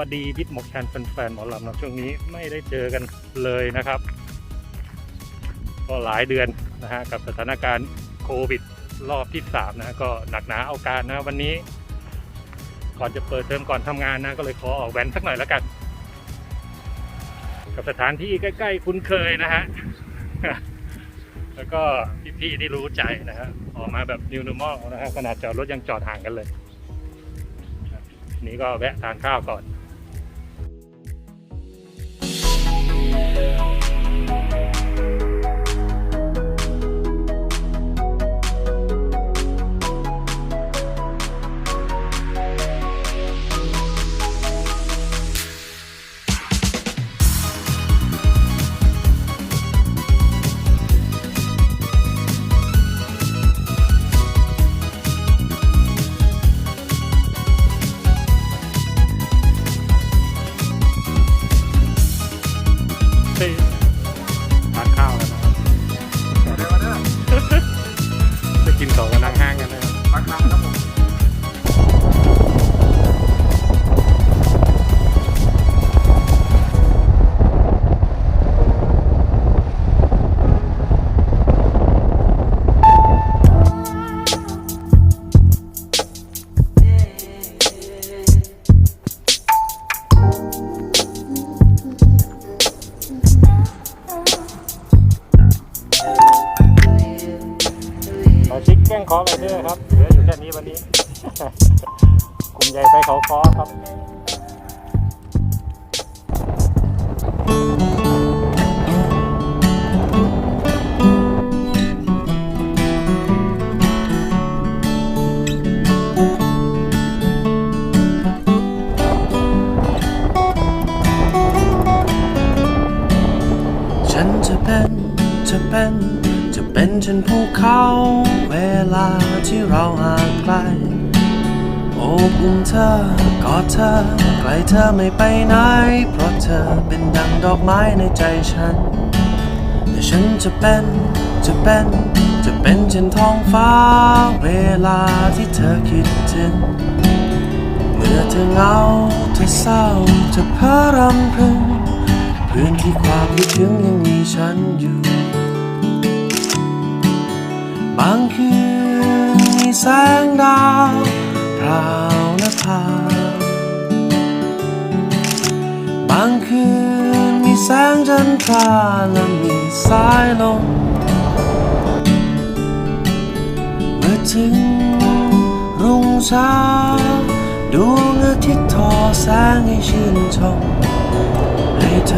สวัสดีพิษหมกแคนแฟนๆหมอลำนะช่วงนี้ไม่ได้เจอกันเลยนะครับ ก็หลายเดือนนะฮะกับสถานการณ์โควิดรอบที่3นะฮะก็หนักหนาเอาการนะวันนี้ ก่อนจะเปิดเทอมก่อนทำงานนะก็เลยขอออกแว้นสักหน่อยแล้วกัน กับสถานที่ใกล้ๆคุ้นเคยนะฮะแล้วก็พี่ๆที่รู้ใจนะฮะออกมาแบบ new normal นะฮะขนาดจอดรถยังจอดห่างกันเลย นี่ก็แวะทานข้าวก่อน คแกล้งคอไรเดอร์ครับเหลืออยู่แค่นี้วันนี้กลุ่มใหญ่ไปเขาคอครับฉันจะเป็นจะเป็น เป็นฉันภูเขาเวลาที่เราห่างไกลโอบอุ้มเธอกอดเธอไกลเธอไม่ไปไหน เพราะเธอเป็นดังดอกไม้ในใจฉันแต่ฉันจะเป็นจะเป็นจะเป็นเช่นท้องฟ้า เวลาที่เธอคิดถึงเมื่อเธอเหงาเธอเศร้าจะเพ้อรำพึงพื้นที่ความคิดถึงยังมีฉันอยู่ บางคืนมีแสงดาวพราวนภาบางคืนมีแสงจันทราและมีสายลมเมื่อถึงรุ่งเช้าดวงอาทิตย์ทอแสงให้ชื่นชมให้เธ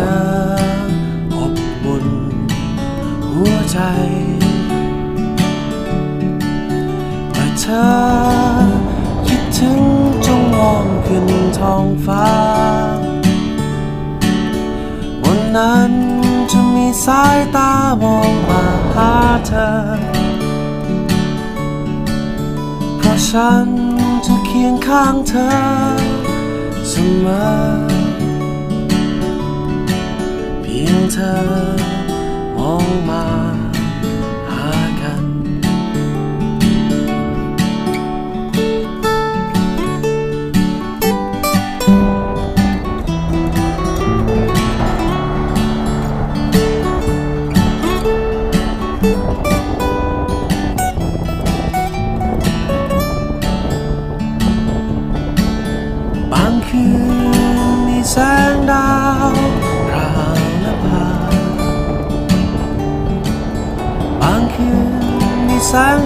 อ สายตามองมาหาเธอ เพราะฉันจะเคียงข้างเธอเสมอ เพียงเธอมองมา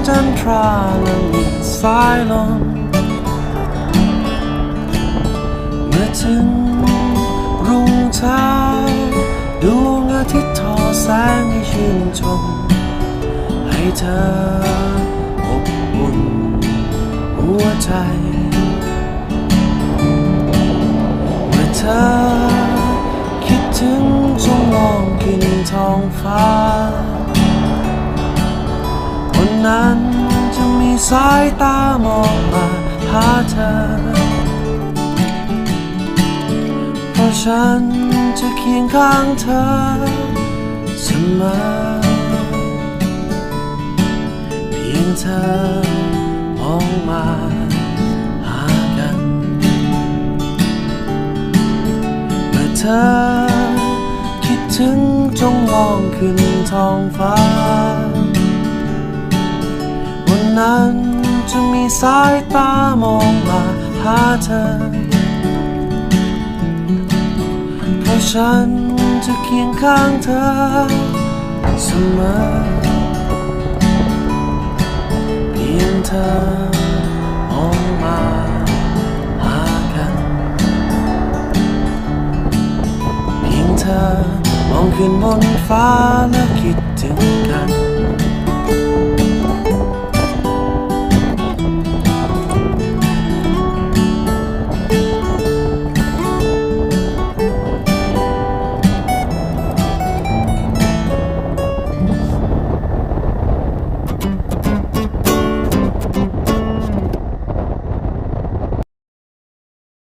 แสงจันทราและมีสายลมเมื่อถึงรุ่งเช้าดวงอาทิตย์ทอแสงให้ชื่นชม ให้เธออบอุ่นหัวใจ เมื่อเธอคิดถึงจงมองขึ้นท้องฟ้า นั้นจะมีสายตามองมาหาเธอ เพราะฉันจะเคียงข้างเธอเสมอเพียงเธอมองมาหากัน เมื่อเธอคิดถึงจงมองขึ้นท้องฟ้า นั้นจะมีสายตามองมาหาเธอ เพราะฉันจะเคียงข้างเธอเสมอเพียงเธอมองมาหากันเพียงเธอมองขึ้นบนฟ้าและคิดถึง